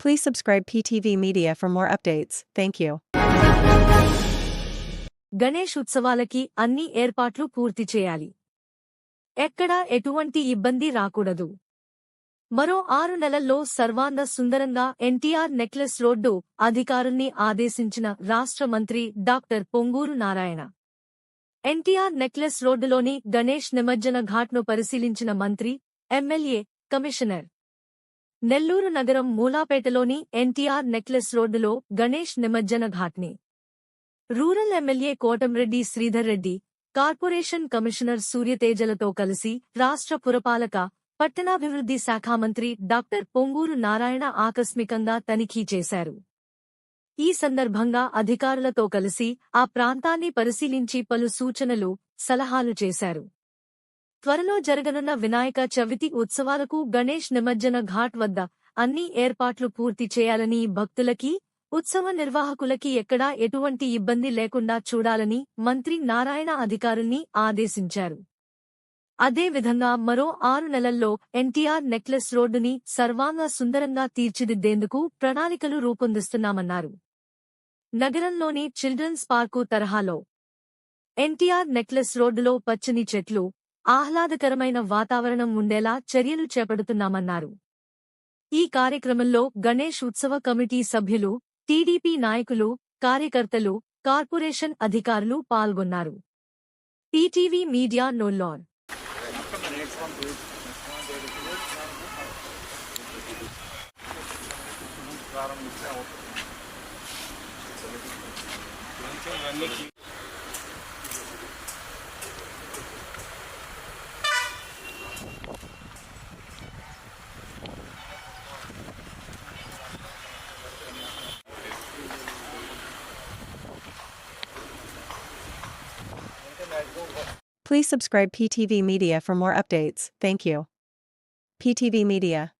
Please subscribe PTV Media for more updates. Thank you. Ganesh ఉత్సవాలకి అన్ని ఏర్పాట్లు పూర్తి చేయాలి ఎక్కడా ఎటువంటి ఇబ్బంది రాకూడదు మరో ఆరు నెలల్లో సర్వాంగ సుందరంగా ఎన్టీఆర్ నెక్లెస్ రోడ్డు అధికారుల్ని ఆదేశించిన రాష్ట్ర మంత్రి డాక్టర్ పొంగూరు నారాయణ ఎన్టీఆర్ నెక్లెస్ రోడ్డులోని గణేష్ నిమజ్జన ఘాట్ను పరిశీలించిన మంత్రి ఎమ్మెల్యే కమిషనర్ నెల్లూరు నగరం మూలాపేటలోని ఎన్టీఆర్ నెక్లెస్ రోడ్డులో గణేష్ నిమజ్జన ఘాట్ని. Rural MLA Kotamreddy Sridhar Reddy corporation commissioner సూర్యతేజలతో కలిసి రాష్ట్ర పురపాలక పట్టణాభివృద్ధి శాఖ మంత్రి డాక్టర్ పొంగూరు నారాయణ ఆకస్మికంగా తనిఖీ చేశారు. ఈ సందర్భంగా అధికారులతో కలిసి ఆ ప్రాంతాన్ని పరిశీలించి పలు సూచనలు సలహాలు చేశారు. త్వరలో జరగనున్న వినాయక చవితి ఉత్సవాలకు గణేష్ నిమజ్జన ఘాట్ వద్ద అన్ని ఏర్పాట్లు పూర్తి చేయాలని భక్తులకి ఉత్సవ నిర్వాహకులకి ఎక్కడా ఎటువంటి ఇబ్బంది లేకుండా చూడాలని మంత్రి నారాయణ అధికారుల్ని ఆదేశించారు. అదేవిధంగా మరో ఆరు నెలల్లో ఎన్టీఆర్ నెక్లెస్ రోడ్డుని సర్వాంగ సుందరంగా తీర్చిదిద్దేందుకు ప్రణాళికలు రూపొందిస్తున్నామన్నారు. నగరంలోని చిల్డ్రన్స్ పార్కు తరహాలో ఎన్టీఆర్ నెక్లెస్ రోడ్డులో పచ్చని చెట్లు ఆహ్లాదకరమైన వాతావరణం ఉండేలా చర్యలు చేపడుతున్నామన్నారు. ఈ కార్యక్రమంలో గణేష్ ఉత్సవ కమిటీ సభ్యులు టీడీపీ నాయకులు కార్యకర్తలు కార్పొరేషన్ అధికారులు పాల్గొన్నారు. టీటీవీ మీడియా నోల్లాన్ Please subscribe PTV Media for more updates. Thank you. PTV Media.